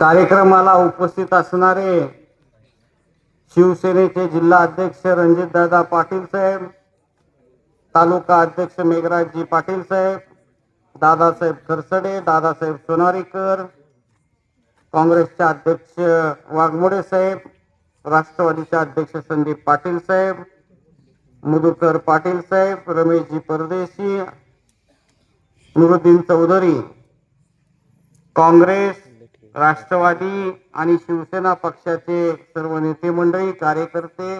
कार्यक्रमाला उपस्थित असणारे शिवसेनेचे जिल्हा अध्यक्ष रणजितदादा पाटील साहेब तालुका अध्यक्ष मेघराजजी पाटील साहेब दादासाहेब खरसडे दादासाहेब सोनारीकर काँग्रेसचे अध्यक्ष वाघमोडे साहेब राष्ट्रवादीचे अध्यक्ष संदीप पाटील साहेब मधुकर पाटील साहेब रमेशजी परदेशी नुरुद्दीन चौधरी काँग्रेस राष्ट्रवादी आणि शिवसेना पक्षाचे सर्व नेते मंडळी कार्यकर्ते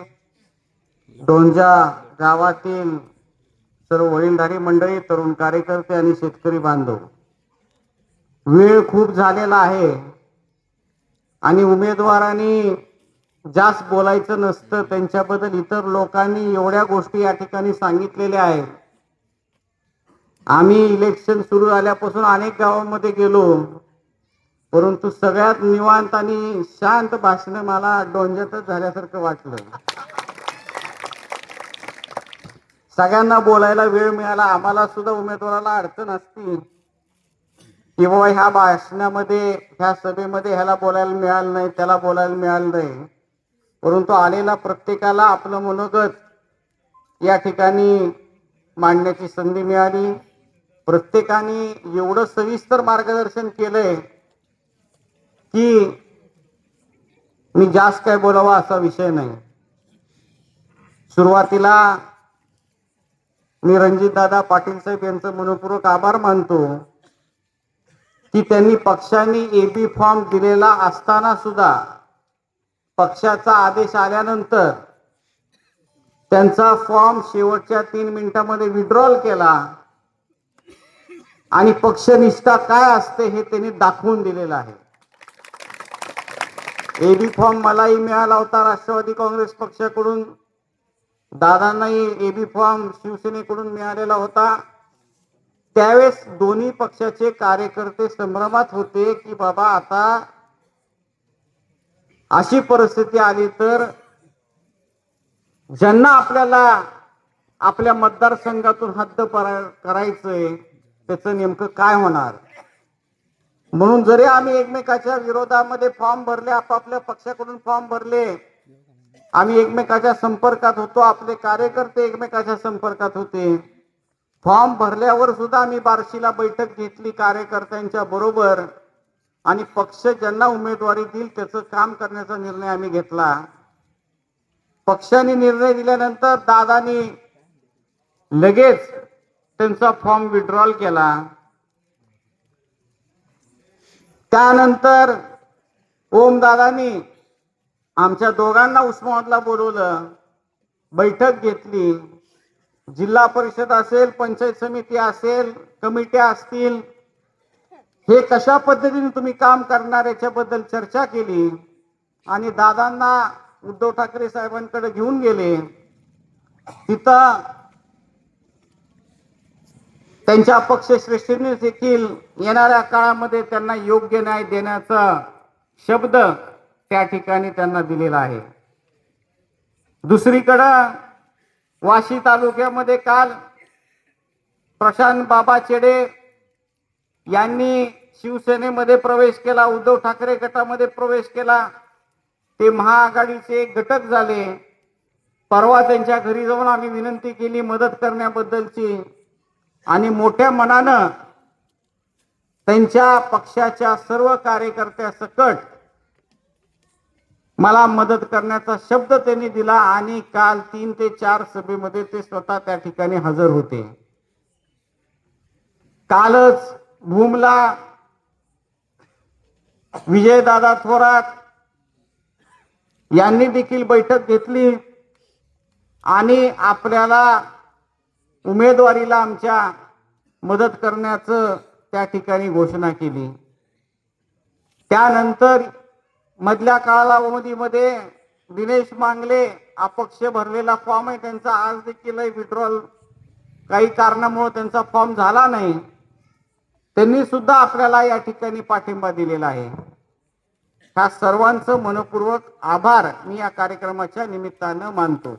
दोनजा गावातील सर्व वडीलधारी मंडळी तरुण कार्यकर्ते आणि शेतकरी बांधव. वेळ खूप झालेला आहे आणि उमेदवारांनी जास्त बोलायचं नसतं. त्यांच्याबद्दल इतर लोकांनी एवढ्या गोष्टी या ठिकाणी सांगितलेल्या आहेत. आम्ही इलेक्शन सुरू झाल्यापासून अनेक गावांमध्ये गेलो. परंतु सगळ्यात निवांत आणि शांत भाषण मला डोंजतच झाल्यासारखं वाटलं. सगळ्यांना बोलायला वेळ मिळाला आम्हाला सुद्धा उमेदवाराला अडचण असती. की बाबा ह्या भाषणामध्ये ह्या सभेमध्ये ह्याला बोलायला मिळालं नाही त्याला बोलायला मिळालं नाही. परंतु आलेला प्रत्येकाला आपलं मनोगत या ठिकाणी मांडण्याची संधी मिळाली. प्रत्येकाने एवढं सविस्तर मार्गदर्शन केलंय. की मी जास्त काय बोलावा असा विषय नाही. सुरुवातीला मी रणजितदादा पाटील साहेब यांचं मनपूर्वक आभार मानतो की त्यांनी पक्षांनी एबी फॉर्म दिलेला असताना सुद्धा पक्षाचा आदेश आल्यानंतर त्यांचा फॉर्म शेवटच्या तीन मिनिटांमध्ये विड्रॉल केला आणि पक्षनिष्ठा काय असते हे त्यांनी दाखवून दिलेलं आहे. एबी फॉर्म मलाही मिळाला होता राष्ट्रवादी काँग्रेस पक्षाकडून. दादांनाही एबी फॉर्म शिवसेनेकडून मिळालेला होता. त्यावेळेस दोन्ही पक्षाचे कार्यकर्ते संभ्रमात होते की बाबा आता अशी परिस्थिती आली तर ज्यांना आपल्याला आपल्या मतदारसंघातून हद्द करायचंय त्याचं नेमकं काय होणार? म्हणून जरी आम्ही एकमेकाच्या विरोधामध्ये फॉर्म भरले आपापल्या पक्षाकडून फॉर्म भरले आम्ही एकमेकाच्या संपर्कात होतो आपले कार्यकर्ते एकमेकाच्या संपर्कात होते. फॉर्म भरल्यावर सुद्धा आम्ही बार्शीला बैठक घेतली कार्यकर्त्यांच्या बरोबर आणि पक्ष ज्यांना उमेदवारी देईल त्याचं काम करण्याचा निर्णय आम्ही घेतला. पक्षाने निर्णय दिल्यानंतर दादानी लगेच त्यांचा फॉर्म विड्रॉल केला. त्यानंतर ओम दादानी आमच्या दोघांना उस्मानाबादला बोलवलं बैठक घेतली. जिल्हा परिषद असेल पंचायत समिती असेल कमिट्या असतील हे कशा पद्धतीने तुम्ही काम करणार याच्याबद्दल चर्चा केली आणि दादांना उद्धव ठाकरे साहेबांकडे घेऊन गेले. तिथं त्यांच्या पक्षश्रेष्ठीने देखील येणाऱ्या काळामध्ये त्यांना योग्य न्याय देण्याचा शब्द त्या ठिकाणी त्यांना दिलेला आहे. दुसरीकडं वाशी तालुक्यामध्ये काल प्रशांत बाबा चेडे यांनी शिवसेनेमध्ये प्रवेश केला उद्धव ठाकरे गटामध्ये प्रवेश केला. ते महाआघाडीचे एक घटक झाले. परवा त्यांच्या घरी जाऊन आम्ही विनंती केली मदत करण्याबद्दलची. आणि मोठ्या मनानं त्यांच्या पक्षाच्या सर्व कार्यकर्त्या सकट मला मदत करण्याचा शब्द त्यांनी दिला आणि काल तीन ते चार सभेमध्ये ते स्वतः त्या ठिकाणी हजर होते. कालच भूमला विजयदादा थोरात यांनी देखील बैठक घेतली आणि आपल्याला उमेदवारीला आमच्या मदत करण्याचं त्या ठिकाणी घोषणा केली. त्यानंतर मधल्या कालावधीमध्ये दिनेश मांगले अपक्ष भरलेला फॉर्म आहे त्यांचा आज देखील विड्रॉल काही कारणामुळे त्यांचा फॉर्म झाला नाही. त्यांनी सुद्धा आपल्याला या ठिकाणी पाठिंबा दिलेला आहे. ह्या सर्वांचं मनपूर्वक आभार. मी या कार्यक्रमाच्या निमित्तानं मानतो.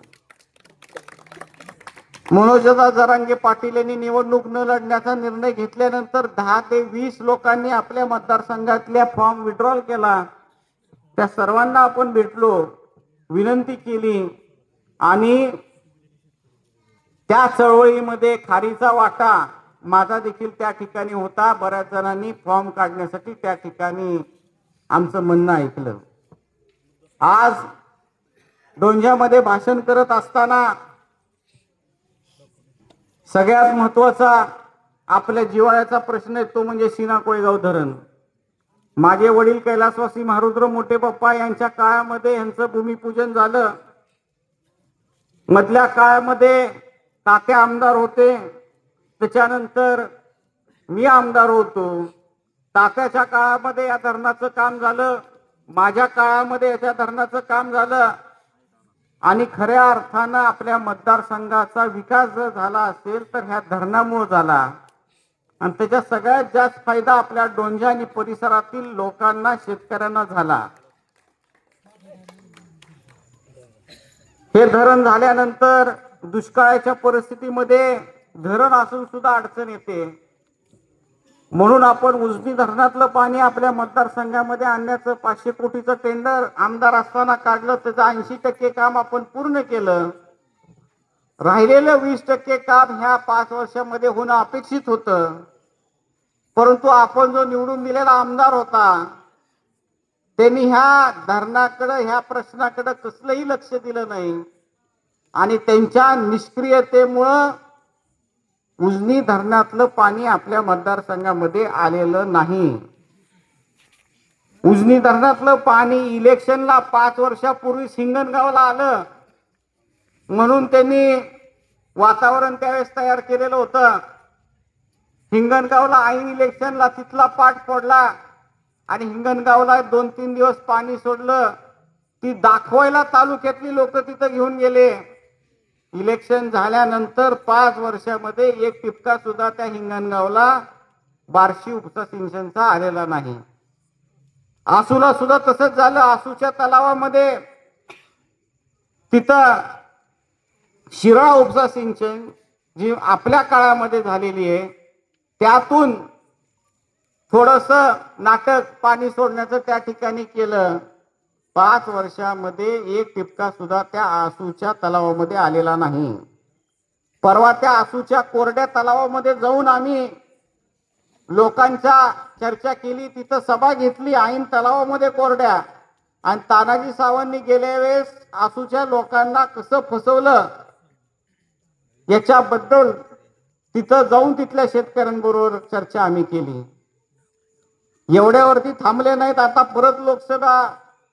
मनोजदा जरांगे पाटील यांनी निवडणूक न लढण्याचा निर्णय घेतल्यानंतर दहा ते वीस लोकांनी आपल्या मतदारसंघातल्या फॉर्म विड्रॉल केला. त्या सर्वांना आपण भेटलो विनंती केली आणि त्या चळवळीमध्ये खारीचा वाटा माझा देखील त्या ठिकाणी होता. बऱ्याच जणांनी फॉर्म काढण्यासाठी त्या ठिकाणी आमचं म्हणणं ऐकलं. आज डोंज्यामध्ये भाषण करत असताना सगळ्यात महत्त्वाचा आपल्या जिवाळ्याचा प्रश्न आहे तो म्हणजे सीना कोळेगाव धरण. माझे वडील कैलासवासी महारुद्र मोठे पप्पा यांच्या काळामध्ये यांचं भूमिपूजन झालं. मधल्या काळामध्ये तात्या आमदार होते. त्याच्यानंतर मी आमदार होतो. तात्याच्या काळामध्ये या धरणाचं काम झालं. माझ्या काळामध्ये याच्या धरणाचं काम झालं. आणि खऱ्या अर्थानं आपल्या मतदारसंघाचा विकास जर झाला असेल तर ह्या धरणामुळे झाला. आणि त्याचा सगळ्यात जास्त फायदा आपल्या डोंजा आणि परिसरातील लोकांना शेतकऱ्यांना झाला. हे धरण झाल्यानंतर दुष्काळाच्या परिस्थितीमध्ये धरण असून सुद्धा अडचण येते. म्हणून आपण उजनी धरणातलं पाणी आपल्या मतदारसंघामध्ये आणण्याचं पाचशे कोटीचं टेंडर आमदार असताना काढलं त्याचं ऐंशी टक्के काम आपण पूर्ण केलं. राहिलेलं वीस टक्के काम ह्या पाच वर्षामध्ये होणं अपेक्षित होतं. परंतु आपण जो निवडून दिलेला आमदार होता त्यांनी ह्या धरणाकडं ह्या प्रश्नाकडं कसलंही लक्ष दिलं नाही. आणि त्यांच्या निष्क्रियतेमुळं उजनी धरणातलं पाणी आपल्या मतदारसंघामध्ये आलेलं नाही. उजनी धरणातलं पाणी इलेक्शनला पाच वर्षापूर्वी सिंगणगावला आलं. म्हणून त्यांनी वातावरण त्यावेळेस तयार केलेलं होतं. हिंगणगावला ऐन इलेक्शनला तिथला पाठ पडला आणि हिंगणगावला दोन तीन दिवस पाणी सोडलं. ती दाखवायला तालुक्यातली लोक तिथं घेऊन गेले. इलेक्शन झाल्यानंतर पाच वर्षामध्ये एक टिपका सुद्धा त्या हिंगणगावला बार्शी उपसा सिंचनचा आलेला नाही. आसूला सुद्धा तसंच झालं. आसूच्या तलावामध्ये तिथं शिराळा उपसा सिंचन जी आपल्या काळामध्ये झालेली आहे त्यातून थोडस नाटक पाणी सोडण्याचं त्या ठिकाणी केलं. पाच वर्षामध्ये एक टिपका सुद्धा त्या आसूच्या तलावामध्ये आलेला नाही. परवा त्या आसूच्या कोरड्या तलावामध्ये जाऊन आम्ही लोकांच्या चर्चा केली तिथं सभा घेतली ऐन तलावामध्ये कोरड्या. आणि तानाजी सावंतनी गेल्या वेळेस आसूच्या लोकांना कसं फसवलं याच्याबद्दल तिथं जाऊन तिथल्या शेतकऱ्यांबरोबर चर्चा आम्ही केली. एवढ्यावरती थांबले नाहीत. आता परत लोकसभा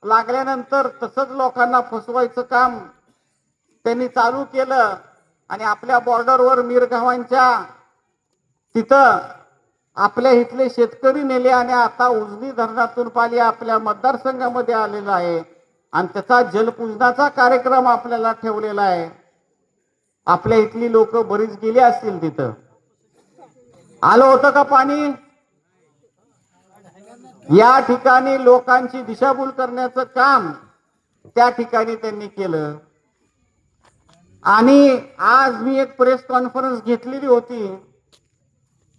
लागल्यानंतर तसंच लोकांना फसवायचं काम त्यांनी चालू केलं आणि आपल्या बॉर्डरवर मिरगावांच्या तिथं आपल्या इथले शेतकरी नेले आणि आता उजनी धरणातून पाणी आपल्या मतदारसंघामध्ये आलेलं आहे. आणि त्याचा जलपूजनाचा कार्यक्रम आपल्याला ठेवलेला आहे. आपल्या इथली लोक बरीच गेली असतील तिथं. आलं होतं का पाणी? या ठिकाणी लोकांची दिशाभूल करण्याचं काम त्या ठिकाणी त्यांनी केलं. आणि आज मी एक प्रेस कॉन्फरन्स घेतलेली होती.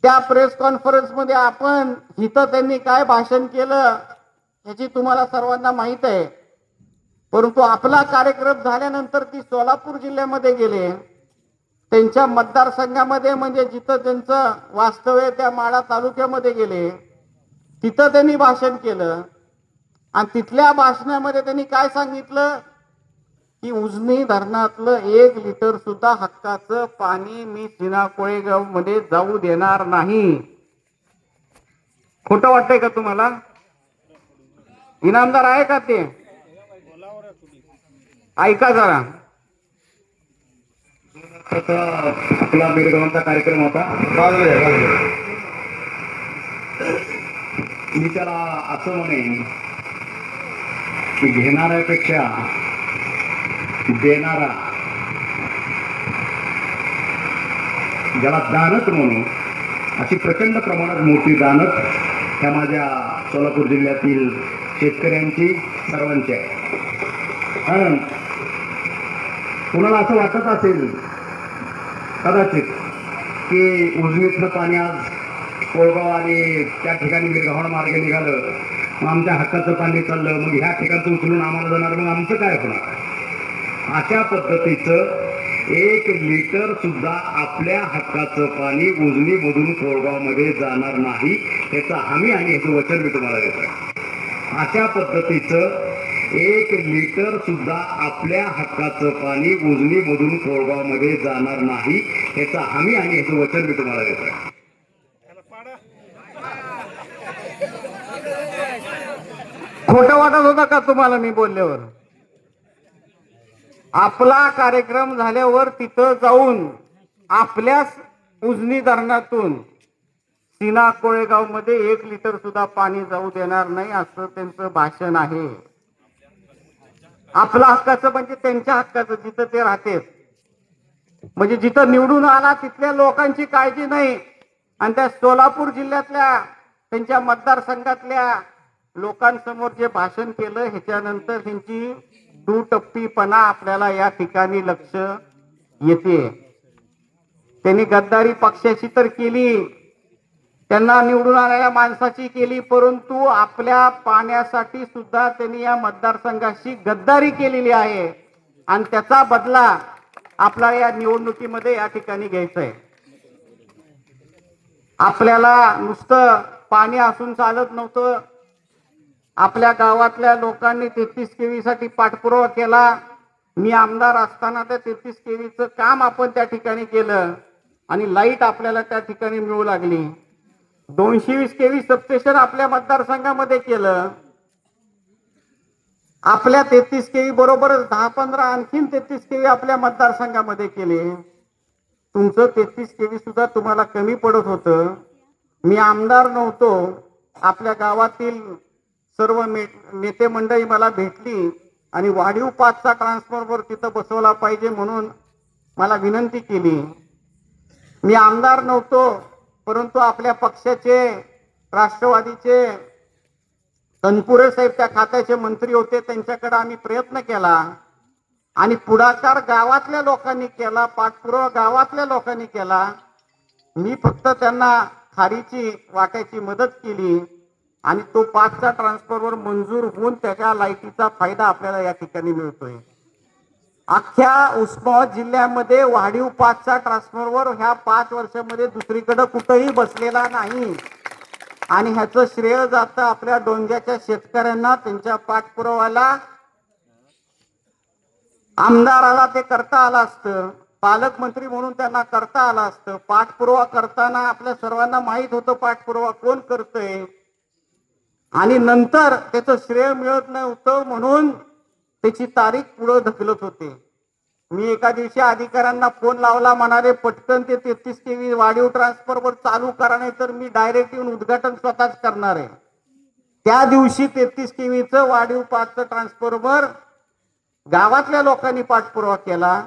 त्या प्रेस कॉन्फरन्समध्ये आपण इथं त्यांनी काय भाषण केलं याची तुम्हाला सर्वांना माहीत आहे. परंतु आपला कार्यक्रम झाल्यानंतर ती सोलापूर जिल्ह्यामध्ये गेले. त्यांच्या मतदारसंघामध्ये म्हणजे जिथं त्यांचं वास्तव्य त्या माळा तालुक्यामध्ये गेले. तिथं त्यांनी भाषण केलं. आणि तिथल्या भाषणामध्ये त्यांनी काय सांगितलं? की उजनी धरणातलं एक लिटर सुद्धा हक्काचं पाणी मी सिना कोळेगावमध्ये जाऊ देणार नाही. खोटं वाटतंय का तुम्हाला? इनामदार आहे का ते? ऐका जरा. आपला बेडगावचा कार्यक्रम होता. मी त्याला असं म्हणेन की घेणाऱ्यापेक्षा देणारा ज्याला दानत म्हणू अशी प्रचंड प्रमाणात मोठी दानत ह्या माझ्या सोलापूर जिल्ह्यातील शेतकऱ्यांची सर्वांची आहे. कारण कुणाला असं वाटत असेल कदाचित की उजनीतलं पाणी आज कोळगाव आणि त्या ठिकाणी गिरगावण मार्गे निघालं. मग आमच्या हक्काचं पाणी चाललं. मग ह्या ठिकाणचं उचलून आम्हाला जाणार. मग आमचं काय होणार? अशा पद्धतीचं एक लिटर सुद्धा आपल्या हक्काचं पाणी उजनीमधून कोळगावमध्ये जाणार नाही याचा हमी आणि याचं वचन मी तुम्हाला देतो अशा पद्धतीचं एक लिटर सुद्धा आपल्या हक्काचं पाणी उजनीमधून कोळगावमध्ये जाणार नाही याचा हमी आणि याचं वचन मी तुम्हाला देतोय खोटं वाटत होतं का तुम्हाला मी बोलल्यावर? आपला कार्यक्रम झाल्यावर तिथं जाऊन आपल्याच उजनी धरणातून सिना कोळेगावमध्ये एक लिटर सुद्धा पाणी जाऊ देणार नाही असं त्यांचं भाषण आहे. आपला हक्काचं म्हणजे त्यांच्या हक्काचं जिथं ते राहते. म्हणजे जिथं निवडून आला तिथल्या लोकांची काळजी नाही. आणि त्या सोलापूर जिल्ह्यातल्या त्यांच्या मतदारसंघातल्या लोकांसमोर जे भाषण केलं ह्याच्यानंतर त्यांची दुटप्पीपणा आपल्याला या ठिकाणी लक्ष येते. त्यांनी गद्दारी पक्षाची तर केली त्यांना निवडून आलेल्या माणसाची केली परंतु आपल्या पाण्यासाठी सुद्धा त्यांनी या मतदारसंघाशी गद्दारी केलेली आहे. आणि त्याचा बदला आपला या निवडणुकीमध्ये या ठिकाणी घ्यायचा आहे. आपल्याला नुसतं पाणी असून चालत नव्हतं आपल्या गावातल्या लोकांनी तेहतीस केवीसाठी पाठपुरावा केला. मी आमदार असताना त्या तेहतीस केवीचं काम आपण त्या ठिकाणी केलं आणि लाइट आपल्याला त्या ठिकाणी मिळू लागली. दोनशे वीस केवी सबस्टेशन आपल्या मतदारसंघामध्ये केलं. आपल्या तेहतीस केवी बरोबरच दहा पंधरा आणखीन तेहतीस केवी आपल्या मतदारसंघामध्ये केले. तुमचं तेहतीस केवी सुद्धा तुम्हाला कमी पडत होतं. मी आमदार नव्हतो. आपल्या गावातील सर्व मे- नेते मंडळी मला भेटली आणि वाढीव पाचचा ट्रान्सफॉर्मर तिथं बसवला पाहिजे म्हणून मला विनंती केली. मी आमदार नव्हतो परंतु आपल्या पक्षाचे राष्ट्रवादीचे तनपुरे साहेब त्या खात्याचे मंत्री होते त्यांच्याकडे आम्ही प्रयत्न केला. आणि पुढाकार गावातल्या लोकांनी केला पाठपुरावा गावातल्या लोकांनी केला. मी फक्त त्यांना खारीची वाट्याची मदत केली. आणि तो पाचचा ट्रान्सफॉर्मर मंजूर होऊन त्याच्या लाईटीचा फायदा आपल्याला या ठिकाणी मिळतोय. अख्ख्या उस्मानाबाद जिल्ह्यामध्ये वाढीव पाचचा ट्रान्सफॉर्मर ह्या पाच वर्षामध्ये दुसरीकडे कुठंही बसलेला नाही. आणि ह्याचं श्रेय जातं आपल्या डोंग्याच्या शेतकऱ्यांना त्यांच्या पाठपुराव्याला आमदाराला ते करता आलं असतं. पालकमंत्री म्हणून त्यांना करता आलं असतं. पाठपुरावा करताना आपल्या सर्वांना माहीत होतं पाठपुरावा कोण करतंय. आणि नंतर त्याचं श्रेय मिळत नव्हतं म्हणून त्याची तारीख पुढं ढकलत होते. मी एका दिवशी अधिकाऱ्यांना फोन लावला म्हणाले पटकन ते तेहतीस केवी वाढीव ट्रान्सफरवर चालू करा नाही तर मी डायरेक्ट येऊन उद्घाटन स्वतःच करणार आहे. त्या दिवशी तेहतीस केवीचं वाढीव पाचचं ट्रान्सफॉर्मर गावातल्या लोकांनी पाठपुरावा केला.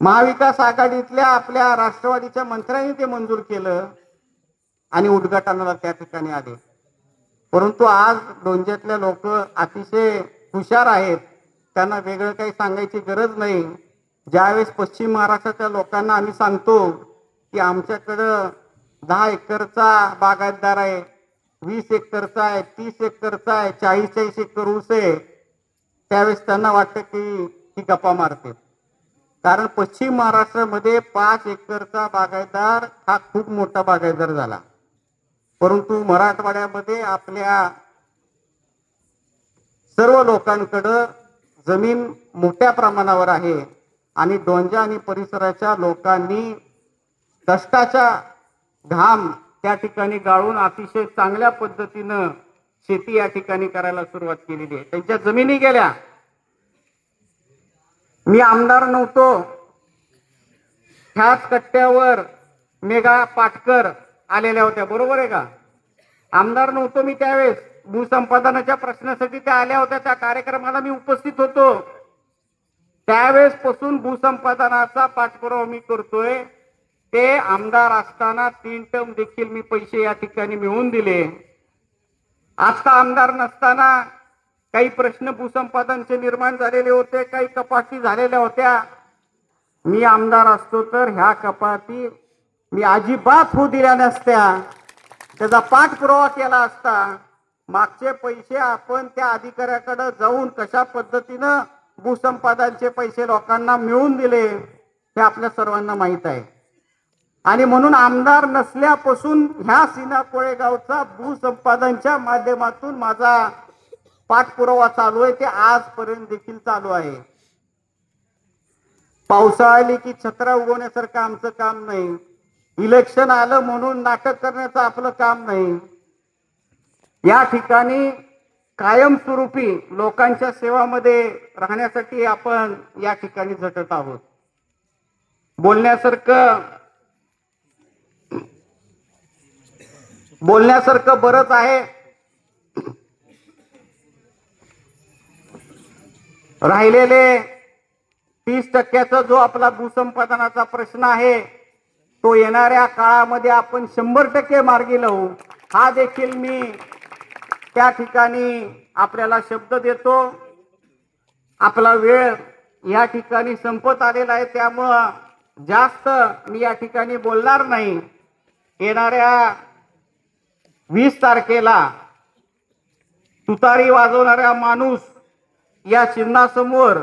महाविकास आघाडीतल्या आपल्या राष्ट्रवादीच्या मंत्र्यांनी ते मंजूर केलं आणि उद्घाटनाला त्या ठिकाणी आले. परंतु आज डोंज्यातल्या लोक अतिशय हुशार आहेत. त्यांना वेगळं काही सांगायची गरज नाही. ज्यावेळेस पश्चिम महाराष्ट्राच्या लोकांना आम्ही सांगतो की आमच्याकडं दहा एकरचा बागायतदार आहे वीस एकरचा आहे तीस एकरचा आहे चाळीस चाळीस एकर ऊस आहे. त्यावेळेस त्यांना वाटतं की ही गप्पा मारते. कारण पश्चिम महाराष्ट्रामध्ये पाच एकरचा बागायतदार हा खूप मोठा बागायतदार झाला. परंतु मराठवाड्यामध्ये आपल्या सर्व लोकांकडं जमीन मोठ्या प्रमाणावर आहे आणि डोंजा आणि परिसराच्या लोकांनी कष्टाचा घाम त्या ठिकाणी गाळून अतिशय चांगल्या पद्धतीनं शेती या ठिकाणी करायला सुरुवात केलेली आहे. त्यांच्या जमिनी गेल्या. मी आमदार नव्हतो. ह्याच कट्ट्यावर मेघा पाटकर आलेल्या होत्या. बरोबर आहे का? आमदार नव्हतो मी त्यावेळेस. भूसंपादनाच्या प्रश्नासाठी त्या आल्या होत्या. त्या कार्यक्रमाला मी उपस्थित होतो. त्यावेळेस पासून भूसंपादनाचा पाठपुरावा मी करतोय. ते आमदार असताना तीन टर्म देखील मी पैसे या ठिकाणी मिळवून दिले. आता आमदार नसताना काही प्रश्न भूसंपादनचे निर्माण झालेले होते काही कपाती झालेल्या होत्या. मी आमदार असतो तर ह्या कपाती मी अजिबात होऊ दिल्या नसत्या. त्याचा पाठपुरावा केला असता. मागचे पैसे आपण त्या अधिकाऱ्याकडे जाऊन कशा पद्धतीनं भूसंपादनचे पैसे लोकांना मिळवून दिले हे आपल्या सर्वांना माहीत आहे. आणि म्हणून आमदार नसल्यापासून ह्या सिना कोळेगावचा भूसंपादनच्या माध्यमातून माझा पाठपुरावा चालू आहे ते आजपर्यंत देखील चालू आहे. पावसाळा आली की छत्रा उगवण्यासारखं आमचं काम नाही. इलेक्शन आलं म्हणून नाटक करण्याचं आपलं काम नाही. या ठिकाणी कायमस्वरूपी लोकांच्या सेवामध्ये राहण्यासाठी आपण या ठिकाणी झटत आहोत. बोलण्यासारखं बोलण्यासारखं बरंच आहे. राहिलेले तीस टक्क्याचा जो आपला भूसंपादनाचा प्रश्न आहे तो येणाऱ्या काळामध्ये आपण शंभर टक्के मार्गी लावू. हा देखील मी त्या ठिकाणी आपल्याला शब्द देतो. आपला वेळ या ठिकाणी संपत आलेला आहे. त्यामुळं जास्त मी या ठिकाणी बोलणार नाही. येणाऱ्या वीस तारखेला तुतारी वाजवणाऱ्या माणूस या चिन्हासमोर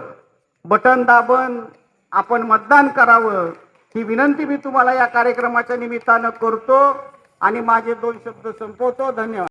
बटन दाबन आपण मतदान करावं. ही विनंती मी तुम्हाला या कार्यक्रमाच्या निमित्तानं करतो आणि माझे दोन शब्द संपवतो. धन्यवाद.